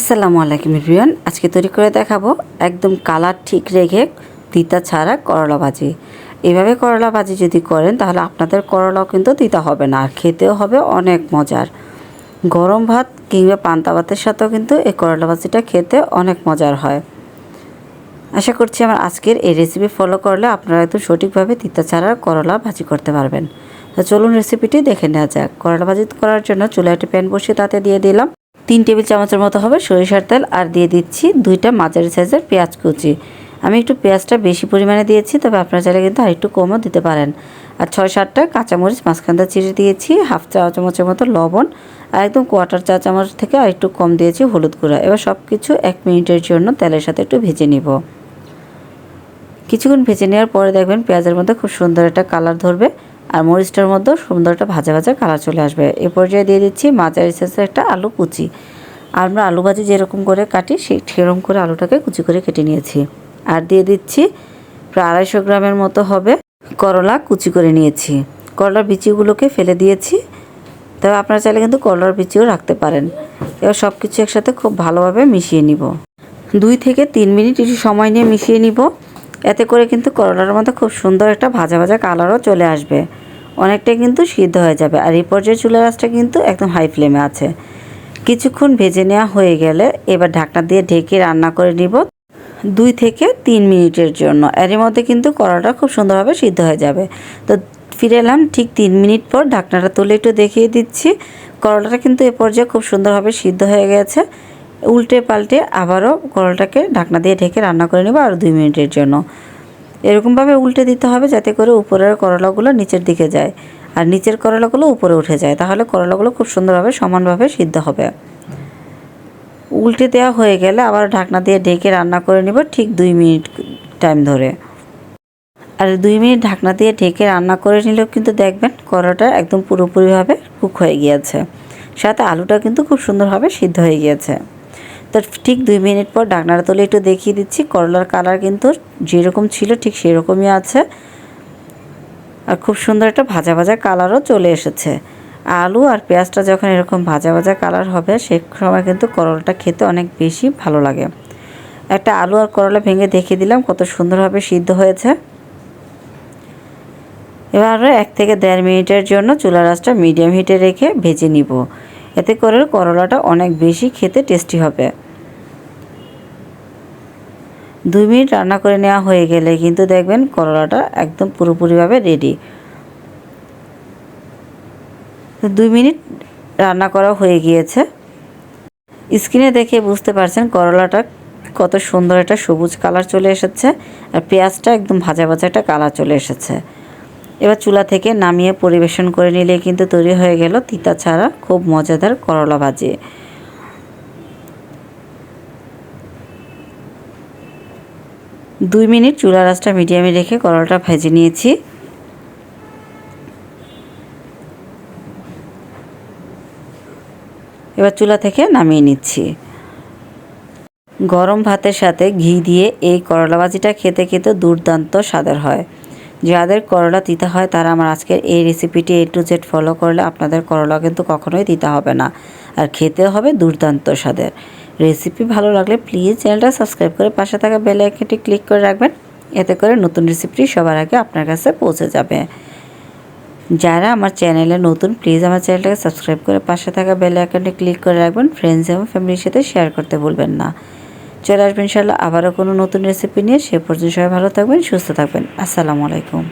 আসসালামু আলাইকুম রিয়ান আজকে তৈরি করে দেখাবো একদম কালার ঠিক রেখে তিতা ছাড়া করলা ভাজি। এভাবে করলা ভাজি যদি করেন, তাহলে আপনাদের করলাও কিন্তু তিতা হবে না, আর খেতেও হবে অনেক মজার। গরম ভাত কিংবা পান্তা ভাতের সাথেও কিন্তু এই করলা ভাজিটা খেতে অনেক মজার হয়। আশা করছি আমার আজকের এই রেসিপি ফলো করলে আপনারা একদম সঠিকভাবে তিতা ছাড়া করলা ভাজি করতে পারবেন। তো চলুন রেসিপিটি দেখে নেওয়া যাক। করলা ভাজি করার জন্য চুলায় একটি প্যান বসিয়ে তাতে দিয়ে দিলাম। তিন টেবিল চামচের মতো হবে সরিষার তেল আর দিয়ে দিচ্ছি দুইটা মাঝারি সাইজের পেঁয়াজ কুচি। আমি একটু পেঁয়াজটা বেশি পরিমাণে দিয়েছি, তবে আপনারা চাইলে কিন্তু আর একটু কমও দিতে পারেন। আর ছয় সাতটা কাঁচামরিচ, মাঝখানটা চিড়ে দিয়েছি, হাফ চা চামচের মতো লবণ আর একদম কোয়ার্টার চা চামচ থেকে আর একটু কম দিয়েছি হলুদ গুঁড়া। এবার সব কিছু এক মিনিটের জন্য তেলের সাথে একটু ভেজে নিব। কিছুক্ষণ ভেজে নেওয়ার পরে দেখবেন পেঁয়াজের মধ্যে খুব সুন্দর একটা কালার ধরবে। আর মরিচটার মধ্যেও সুন্দর একটা ভাজা ভাজা কালার চলে আসবে। এ পর্যায়ে দিয়ে দিচ্ছি মাঝারি সাইজের একটা আলু কুচি। আর আমরা আলু ভাজি যেরকম করে কাটি, সেই সেরকম করে আলুটাকে কুচি করে কেটে নিয়েছি। আর দিয়ে দিচ্ছি প্রায় আড়াইশো গ্রামের মতো হবে করলা কুচি করে নিয়েছি। করলার বিচিগুলোকে ফেলে দিয়েছি। তবে আপনারা চাইলে কিন্তু করলার বিচিও রাখতে পারেন। এবার সব কিছু একসাথে খুব ভালোভাবে মিশিয়ে নিব। দুই থেকে তিন মিনিট একটু সময় নিয়ে মিশিয়ে নিব। এতে করে কিন্তু করলার মধ্যে খুব সুন্দর একটা ভাজা ভাজা কালারও চলে আসবে। অনেকটাই কিন্তু সিদ্ধ হয়ে যাবে। আর এই পর্যায়ে চুলের আঁচটা কিন্তু একদম হাই ফ্লেমে আছে। কিছুক্ষণ ভেজে নেওয়া হয়ে গেলে এবার ঢাকনা দিয়ে ঢেকে রান্না করে নিব দুই থেকে তিন মিনিটের জন্য। এর মধ্যে কিন্তু কড়াটা খুব সুন্দরভাবে সিদ্ধ হয়ে যাবে। তো ফিরে এলাম ঠিক তিন মিনিট পর ঢাকনাটা তুলে একটু দেখিয়ে দিচ্ছি। করলাটা কিন্তু এ পর্যায়ে খুব সুন্দরভাবে সিদ্ধ হয়ে গেছে। উল্টে পাল্টে আবারও করলাটাকে ঢাকনা দিয়ে ঢেকে রান্না করে নেব আরও দুই মিনিটের জন্য। এরকমভাবে উল্টে দিতে হবে যাতে করে উপরের করলাগুলো নিচের দিকে যায়। আর নিচের করলাগুলো উপরে উঠে যায়। তাহলে করলাগুলো খুব সুন্দরভাবে সমানভাবে সিদ্ধ হবে। উল্টে দেওয়া হয়ে গেলে আবার ঢাকনা দিয়ে ঢেকে রান্না করে নেব ঠিক দুই মিনিট টাইম ধরে। আর দুই মিনিট ঢাকনা দিয়ে ঢেকে রান্না করে নিলেও কিন্তু দেখবেন করলাটা একদম পুরোপুরিভাবে কুক হয়ে গিয়েছে। সাথে আলুটা কিন্তু খুব সুন্দরভাবে সিদ্ধ হয়ে গিয়েছে। তো ঠিক দুই মিনিট পর ঢাকনাটা তুলে একটু দেখিয়ে দিচ্ছি। করলার কালার কিন্তু যেরকম ছিল ঠিক সেরকমই আছে। আর খুব সুন্দর একটা ভাজা ভাজা কালারও চলে এসেছে। আলু আর পেঁয়াজটা যখন এরকম ভাজা ভাজা কালার হবে, সে সময় কিন্তু করলাটা খেতে অনেক বেশি ভালো লাগে। একটা আলু আর করলা ভেঙে দেখিয়ে দিলাম, কত সুন্দরভাবে সিদ্ধ হয়েছে। এবার এক থেকে দেড় মিনিটের জন্য চুলা রাসটা মিডিয়াম হিটে রেখে ভেজে নিব। এতে করে করলাটা অনেক বেশি খেতে টেস্টি হবে। দুই মিনিট রান্না করে নেওয়া হয়ে গেলে কিন্তু দেখবেন করলাটা একদম পুরোপুরিভাবে রেডি দুই মিনিট রান্না করা হয়ে গিয়েছে। স্ক্রিনে দেখে বুঝতে পারছেন করলাটা কত সুন্দর একটা সবুজ কালার চলে এসেছে আর পেঁয়াজটা একদম ভাজা ভাজা একটা কালার চলে এসেছে। এবার চুলা থেকে নামিয়ে পরিবেশন করে নিলে কিন্তু তৈরি হয়ে গেল তিতা ছাড়া খুব মজাদার করলা ভাজি। দুই মিনিট চুলা রাসটা মিডিয়ামে রেখে করলাটা ভেজে নিয়েছি। এবার চুলা থেকে নামিয়ে নিচ্ছি। গরম ভাতের সাথে ঘি দিয়ে এই করলা ভাজিটা খেতে খেতে দুর্দান্ত স্বাদের হয়। যাদের করলা তিতা হয় তারা আমার আজকের এই রেসিপিটি এ টু জেড ফলো করলে আপনাদের করলা কিন্তু কখনোই দিতে হবে না। আর খেতে হবে দুর্দান্ত স্বাদের। রেসিপি ভালো লাগলে প্লিজ চ্যানেলটা সাবস্ক্রাইব করে পাশে থাকা বেল আইকনটি ক্লিক করে রাখবেন। এতে করে নতুন রেসিপিটি সবার আগে আপনার কাছে পৌঁছে যাবে। যারা আমার চ্যানেলে নতুন প্লিজ আমার চ্যানেলটাকে সাবস্ক্রাইব করে পাশে থাকা বেল আইকনটি ক্লিক করে রাখবেন। ফ্রেন্ডস এবং ফ্যামিলির সাথে শেয়ার করতে ভুলবেন না। চলে আসবেন ইনশাল্লাহ আবারও কোনো নতুন রেসিপি নিয়ে সে পর্যন্ত সবাই ভালো থাকবেন, সুস্থ থাকবেন। আসসালামু আলাইকুম।